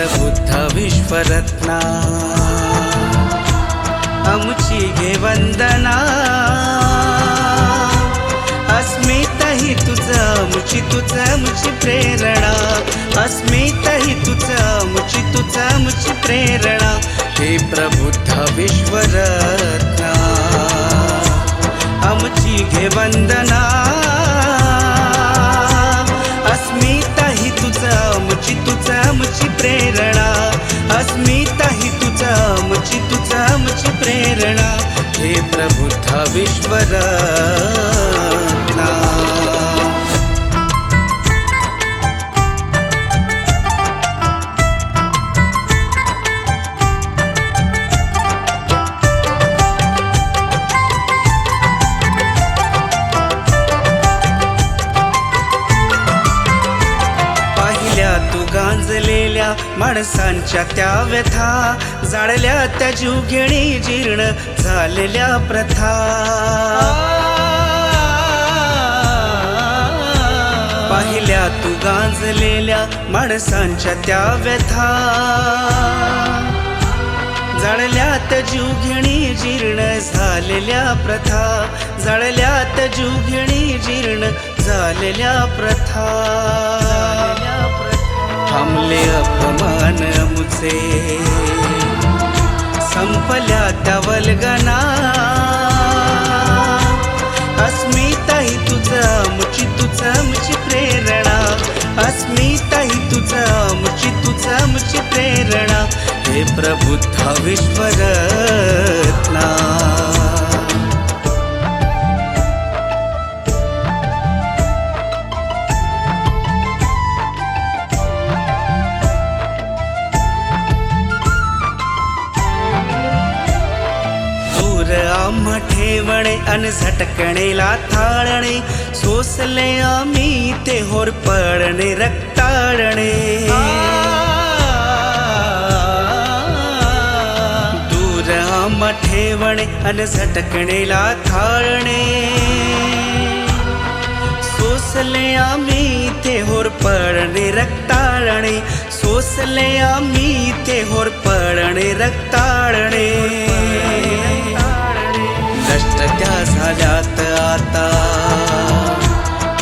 प्रबुद्ध विश्वरत्ना आमची घे वंदना। अस्मिता ही तुझं आमची तुझं आमची प्रेरणा। अस्मिता ही तुझं आमची तुझं आमची प्रेरणा। हे प्रबुद्ध विश्वरत्ना आमची घे वंदना। आमची प्रेरणा. अस्मिता ही तुझा आमची तुझा आमची प्रेरणा. हे प्रबुद्ध विश्वरा माणसांच्या त्या व्यथा जाळल्या त्या जीवघेणी जीर्ण झालेल्या प्रथा. पाहिल्या तू गांजलेल्या माणसांच्या त्या व्यथा जळल्यात जीवघेणी जीर्ण झालेल्या प्रथा जळल्यात जीवघेणी जीर्ण झालेल्या प्रथा. थांबले अपमान मुझे। संपल्या त्या वल्गना। अस्मिता ही मुची तुझा मुची प्रेरणा। अस्मिता ही मुची तुझा मुची प्रेरणा। हे प्रबुद्ध विश्वरत्ना ਵਣੇ ਅਨ ਸਟਕਣੇ ਲਾ ਥਾਲਣੇ ਸੋਸਲੇ ਆਮੀ ਤੇ ਹੋਰ ਪੜਨੇ ਰਕਤਾਲਣੇ। ਦੂਰ ਆ ਮਠੇ ਵਣੇ ਅਨ ਸਟਕਣੇ ਲਾ ਥਾਲਣੇ ਸੋਸਲਿਆ ਮੀ ਤੇ ਹੋਰ ਪੜਨੇ ਰਕਤਾਲਣੇ। ਸੋਸਲਿਆ ਮੀ ਤੇ ਹੋਰ ਪੜਨੇ ਰਕਤਾਲਣੇ। झाल्यात आता.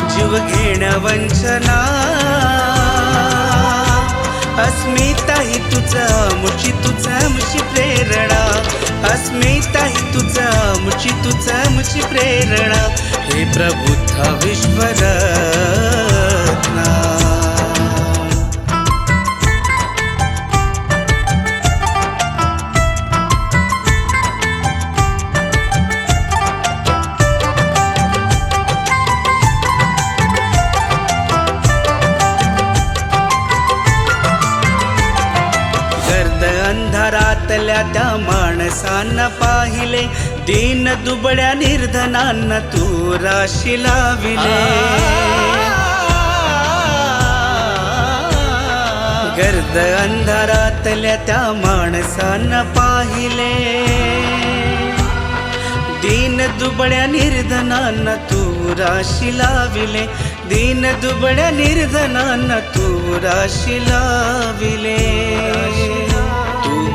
जीव घेण्या वंचना. अस्मिता ही तुझा मुची तुझा मुची प्रेरणा. अस्मिता ही मुची तुझा मुची प्रेरणा. हे प्रबुद्ध विश्वर. अंधारातल्या त्या माणसांना पाहिले. दीन दुबड्या निर्धनांना तू राशी लाविले. गर्द अंधारातल्या त्या माणसांना पाहिले. दीन दुबड्या निर्धनांना तू राशी लाविले. दीन दुबड्या निर्धनांना तू राशी लाविले.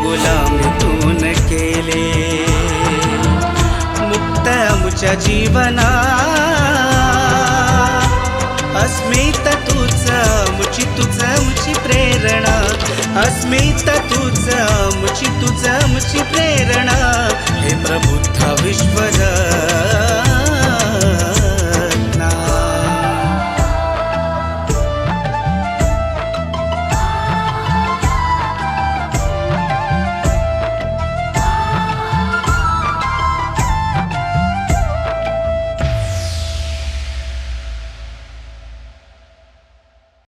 तू गुलामीतून केले. मुक्त आमच्या जीवना. अस्मिता तूच मुची तुझ मुची प्रेरणा. अस्मिता तूच मुची तुझ आमची प्रेरणा. हे प्रबुद्ध विश्वरत्ना